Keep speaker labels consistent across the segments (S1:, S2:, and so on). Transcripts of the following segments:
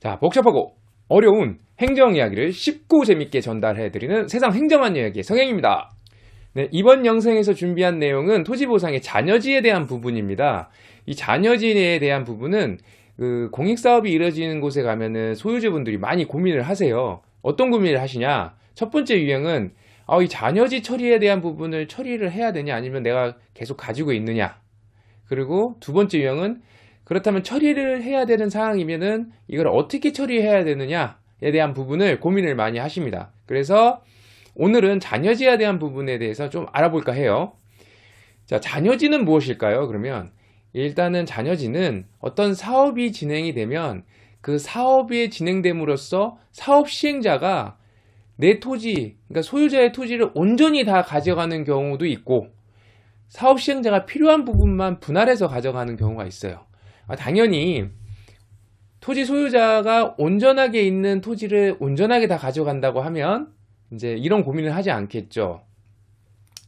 S1: 자, 복잡하고 어려운 행정 이야기를 쉽고 재밌게 전달해드리는 세상 행정한 이야기의 성행입니다. 네, 이번 영상에서 준비한 내용은 토지보상의 잔여지에 대한 부분입니다. 이 잔여지에 대한 부분은 그 공익사업이 이루어지는 곳에 가면은 소유주분들이 많이 고민을 하세요. 어떤 고민을 하시냐? 첫 번째 유형은 아, 이 잔여지 처리에 대한 부분을 처리를 해야 되냐 아니면 내가 계속 가지고 있느냐. 그리고 두 번째 유형은 그렇다면 처리를 해야 되는 상황이면은 이걸 어떻게 처리해야 되느냐에 대한 부분을 고민을 많이 하십니다. 그래서 오늘은 잔여지에 대한 부분에 대해서 좀 알아볼까 해요. 자, 잔여지는 무엇일까요? 그러면 일단은 잔여지는 어떤 사업이 진행이 되면 그 사업이 진행됨으로써 사업 시행자가 내 토지, 그러니까 소유자의 토지를 온전히 다 가져가는 경우도 있고 사업 시행자가 필요한 부분만 분할해서 가져가는 경우가 있어요. 아, 당연히 토지 소유자가 온전하게 있는 토지를 온전하게 다 가져간다고 하면 이제 이런 고민을 하지 않겠죠.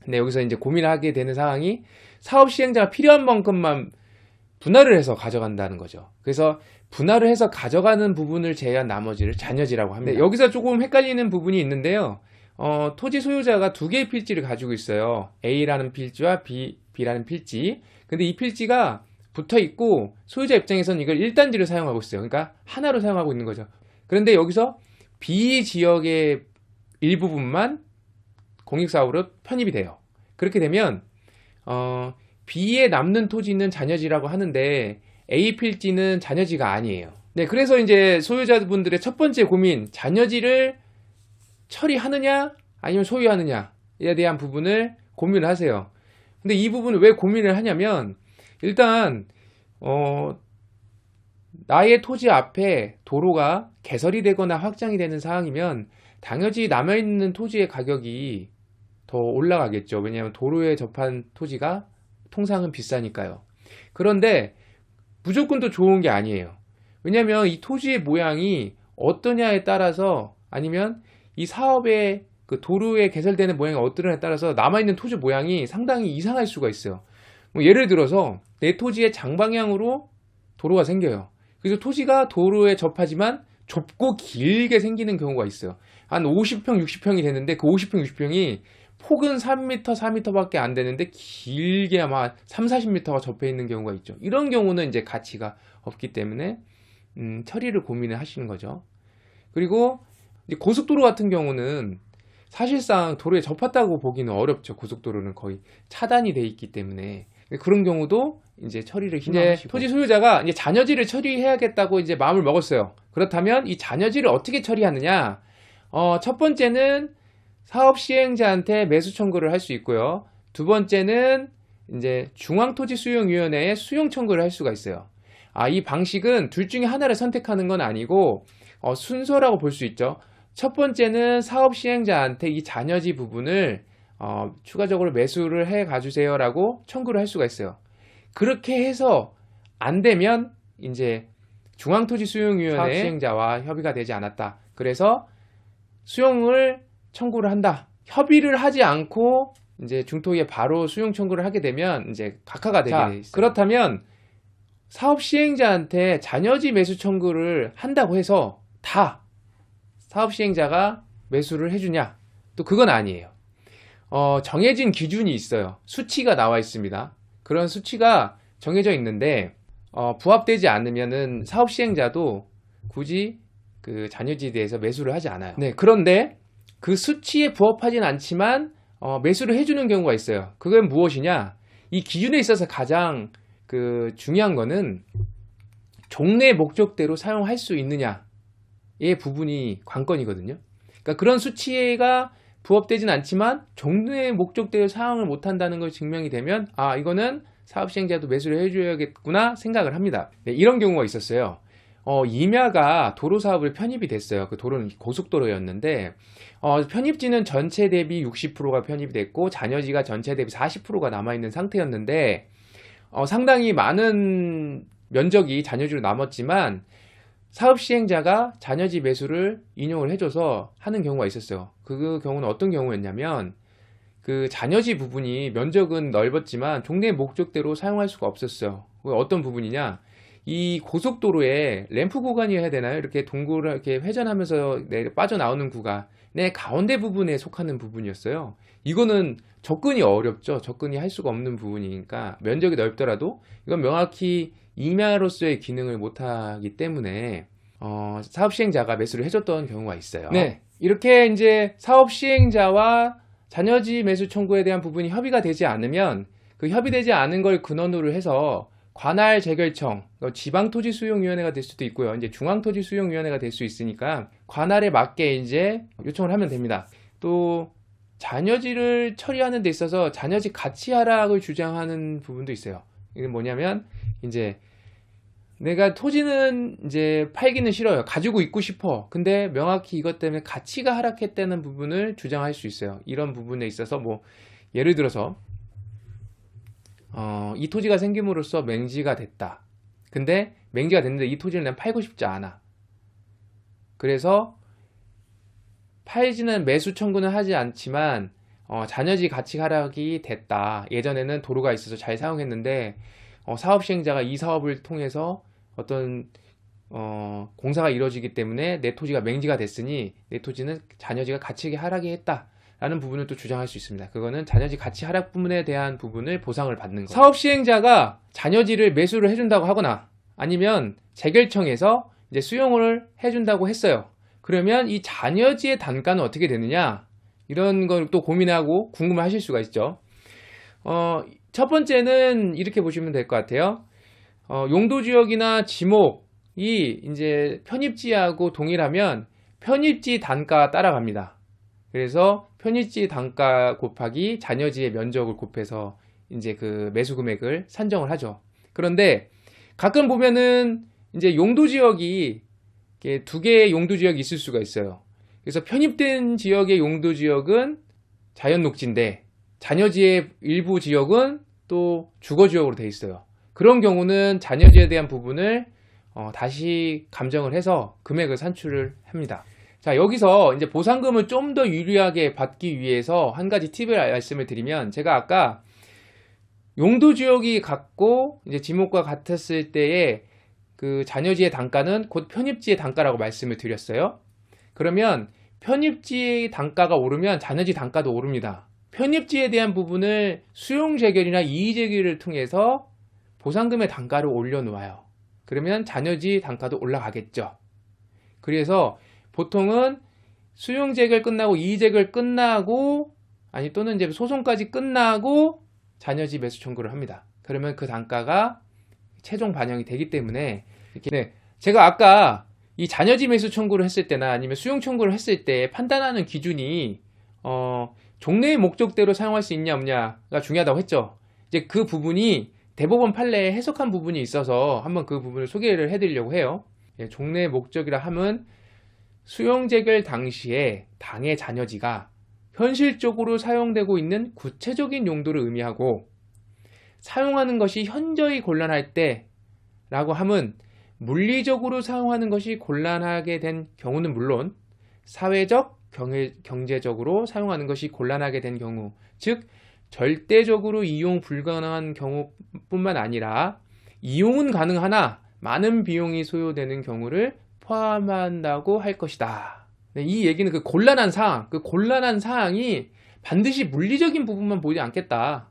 S1: 근데 여기서 이제 고민을 하게 되는 상황이 사업 시행자가 필요한 만큼만 분할을 해서 가져간다는 거죠. 그래서 분할을 해서 가져가는 부분을 제외한 나머지를 잔여지라고 합니다. 네, 여기서 조금 헷갈리는 부분이 있는데요. 어, 토지 소유자가 두 개의 필지를 가지고 있어요. A라는 필지와 B, B라는 필지. 근데 이 필지가 붙어 있고 소유자 입장에서는 이걸 1단지로 사용하고 있어요. 그러니까 하나로 사용하고 있는 거죠. 그런데 여기서 B 지역의 일부분만 공익사업으로 편입이 돼요. 그렇게 되면 어, B에 남는 토지는 잔여지라고 하는데 A 필지는 잔여지가 아니에요. 네, 그래서 이제 소유자분들의 첫 번째 고민, 잔여지를 처리하느냐 아니면 소유하느냐에 대한 부분을 고민을 하세요. 근데 이 부분을 왜 고민을 하냐면 일단 어 나의 토지 앞에 도로가 개설이 되거나 확장이 되는 상황이면 당연히 남아있는 토지의 가격이 더 올라가겠죠. 왜냐하면 도로에 접한 토지가 통상은 비싸니까요. 그런데 무조건 또 좋은 게 아니에요. 왜냐하면 이 토지의 모양이 어떠냐에 따라서 아니면 이 사업의 그 도로에 개설되는 모양이 어떠냐에 따라서 남아있는 토지 모양이 상당히 이상할 수가 있어요. 뭐 예를 들어서 내 토지의 장방향으로 도로가 생겨요. 그래서 토지가 도로에 접하지만 좁고 길게 생기는 경우가 있어요. 한 50평, 60평이 되는데 그 50평, 60평이 폭은 3m, 4m밖에 안 되는데 길게 아마 3, 40m가 접해 있는 경우가 있죠. 이런 경우는 이제 가치가 없기 때문에 음, 처리를 고민을 하시는 거죠. 그리고 고속도로 같은 경우는 사실상 도로에 접했다고 보기는 어렵죠. 고속도로는 거의 차단이 돼 있기 때문에 그런 경우도 이제 처리를 희망하시고 토지 소유자가 이제 잔여지를 처리해야겠다고 이제 마음을 먹었어요. 그렇다면 이 잔여지를 어떻게 처리하느냐? 어, 첫 번째는 사업 시행자한테 매수 청구를 할 수 있고요. 두 번째는 이제 중앙토지수용위원회에 수용 청구를 할 수가 있어요. 아, 이 방식은 둘 중에 하나를 선택하는 건 아니고 어, 순서라고 볼 수 있죠. 첫 번째는 사업 시행자한테 이 잔여지 부분을 어, 추가적으로 매수를 해 가주세요라고 청구를 할 수가 있어요. 그렇게 해서 안 되면 이제 중앙토지수용위원회 사업 시행자와 협의가 되지 않았다. 그래서 수용을 청구를 한다. 협의를 하지 않고 이제 중토에 바로 수용 청구를 하게 되면 이제 각하가 되게 자, 있어요. 그렇다면 사업 시행자한테 잔여지 매수 청구를 한다고 해서 다 사업 시행자가 매수를 해주냐? 또 그건 아니에요. 어, 정해진 기준이 있어요. 수치가 나와 있습니다. 그런 수치가 정해져 있는데 어, 부합되지 않으면은 사업 시행자도 굳이 그 잔여지에 대해서 매수를 하지 않아요. 네, 그런데 그 수치에 부합하진 않지만 어, 매수를 해주는 경우가 있어요. 그건 무엇이냐? 이 기준에 있어서 가장 그 중요한 거는 종래 목적대로 사용할 수 있느냐의 부분이 관건이거든요. 그러니까 그런 수치가 부합되진 않지만 종래 목적대로 사용을 못한다는 걸 증명이 되면 아 이거는 사업 시행자도 매수를 해줘야겠구나 생각을 합니다. 네, 이런 경우가 있었어요. 어, 임야가 도로 사업을 편입이 됐어요. 그 도로는 고속도로였는데 어, 편입지는 전체 대비 60%가 편입이 됐고 잔여지가 전체 대비 40%가 남아 있는 상태였는데 어, 상당히 많은 면적이 잔여지로 남았지만 사업 시행자가 잔여지 매수를 인용을 해줘서 하는 경우가 있었어요. 그 경우는 어떤 경우였냐면 그 잔여지 부분이 면적은 넓었지만 종래 목적대로 사용할 수가 없었어요. 그 어떤 부분이냐? 이 고속도로에 램프 구간이 해야 되나요? 이렇게 동굴을 이렇게 회전하면서 내 빠져나오는 구간의 가운데 부분에 속하는 부분이었어요. 이거는 접근이 어렵죠. 접근이 할 수가 없는 부분이니까 면적이 넓더라도 이건 명확히 임야로서의 기능을 못하기 때문에 어, 사업 시행자가 매수를 해줬던 경우가 있어요. 네, 이렇게 이제 사업 시행자와 잔여지 매수 청구에 대한 부분이 협의가 되지 않으면 그 협의되지 않은 걸 근원으로 해서 관할 재결청, 어, 지방토지수용위원회가 될 수도 있고요. 이제 중앙토지수용위원회가 될 수 있으니까 관할에 맞게 이제 요청을 하면 됩니다. 또 잔여지를 처리하는 데 있어서 잔여지 가치 하락을 주장하는 부분도 있어요. 이게 뭐냐면 이제 내가 토지는 이제 팔기는 싫어요. 가지고 있고 싶어. 근데 명확히 이것 때문에 가치가 하락했다는 부분을 주장할 수 있어요. 이런 부분에 있어서 뭐 예를 들어서 어, 이 토지가 생김으로써 맹지가 됐다. 근데 맹지가 됐는데 이 토지를 난 팔고 싶지 않아. 그래서 팔지는 매수 청구는 하지 않지만 어, 잔여지 가치 하락이 됐다. 예전에는 도로가 있어서 잘 사용했는데 어, 사업 시행자가 이 사업을 통해서 어떤 어, 공사가 이루어지기 때문에 내 토지가 맹지가 됐으니 내 토지는 잔여지가 가치 하락이 했다. 라는 부분을 또 주장할 수 있습니다. 그거는 잔여지 가치 하락 부분에 대한 부분을 보상을 받는 거예요. 사업 시행자가 잔여지를 매수를 해준다고 하거나 아니면 재결청에서 이제 수용을 해준다고 했어요. 그러면 이 잔여지의 단가는 어떻게 되느냐? 이런 걸 또 고민하고 궁금해 하실 수가 있죠. 어, 첫 번째는 이렇게 보시면 될 것 같아요. 어, 용도 지역이나 지목이 이제 편입지하고 동일하면 편입지 단가 따라갑니다. 그래서 편입지 단가 곱하기 잔여지의 면적을 곱해서 이제 그 매수 금액을 산정을 하죠. 그런데 가끔 보면은 이제 용도 지역이 두 개의 용도 지역이 있을 수가 있어요. 그래서 편입된 지역의 용도 지역은 자연 녹지인데 잔여지의 일부 지역은 또 주거 지역으로 돼 있어요. 그런 경우는 잔여지에 대한 부분을 어, 다시 감정을 해서 금액을 산출을 합니다. 자, 여기서 이제 보상금을 좀 더 유리하게 받기 위해서 한 가지 팁을 말씀을 드리면 제가 아까 용도 지역이 같고 이제 지목과 같았을 때의 그 잔여지의 단가는 곧 편입지의 단가라고 말씀을 드렸어요. 그러면 편입지의 단가가 오르면 잔여지 단가도 오릅니다. 편입지에 대한 부분을 수용 재결이나 이의 재결을 통해서 보상금의 단가를 올려놓아요. 그러면 잔여지 단가도 올라가겠죠. 그래서 보통은 수용 재결 끝나고 이의 재결 끝나고 아니 또는 이제 소송까지 끝나고 잔여지 매수 청구를 합니다. 그러면 그 단가가 최종 반영이 되기 때문에 이렇게 네, 제가 아까 이 잔여지 매수 청구를 했을 때나 아니면 수용 청구를 했을 때 판단하는 기준이 어, 종래의 목적대로 사용할 수 있냐 없냐가 중요하다고 했죠. 이제 그 부분이 대법원 판례에 해석한 부분이 있어서 한번 그 부분을 소개를 해드리려고 해요. 예, 종래의 목적이라 함은 수용 재결 당시에 당의 잔여지가 현실적으로 사용되고 있는 구체적인 용도를 의미하고 사용하는 것이 현저히 곤란할 때 라고 함은 물리적으로 사용하는 것이 곤란하게 된 경우는 물론 사회적, 경제, 경제적으로 사용하는 것이 곤란하게 된 경우, 즉 절대적으로 이용 불가능한 경우뿐만 아니라 이용은 가능하나 많은 비용이 소요되는 경우를 포함한다고 할 것이다. 네, 이 얘기는 그 곤란한 사항, 그 곤란한 사항이 반드시 물리적인 부분만 보지 않겠다.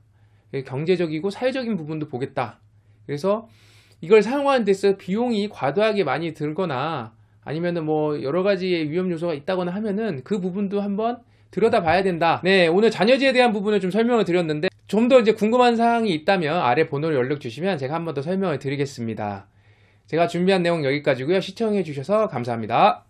S1: 경제적이고 사회적인 부분도 보겠다. 그래서 이걸 사용하는 데 있어 비용이 과도하게 많이 들거나 아니면은 뭐 여러 가지의 위험 요소가 있다거나 하면은 그 부분도 한번 들여다 봐야 된다. 네, 오늘 잔여지에 대한 부분을 좀 설명을 드렸는데 좀 더 이제 궁금한 사항이 있다면 아래 번호를 연락 주시면 제가 한 번 더 설명을 드리겠습니다. 제가 준비한 내용 여기까지고요. 시청해 주셔서 감사합니다.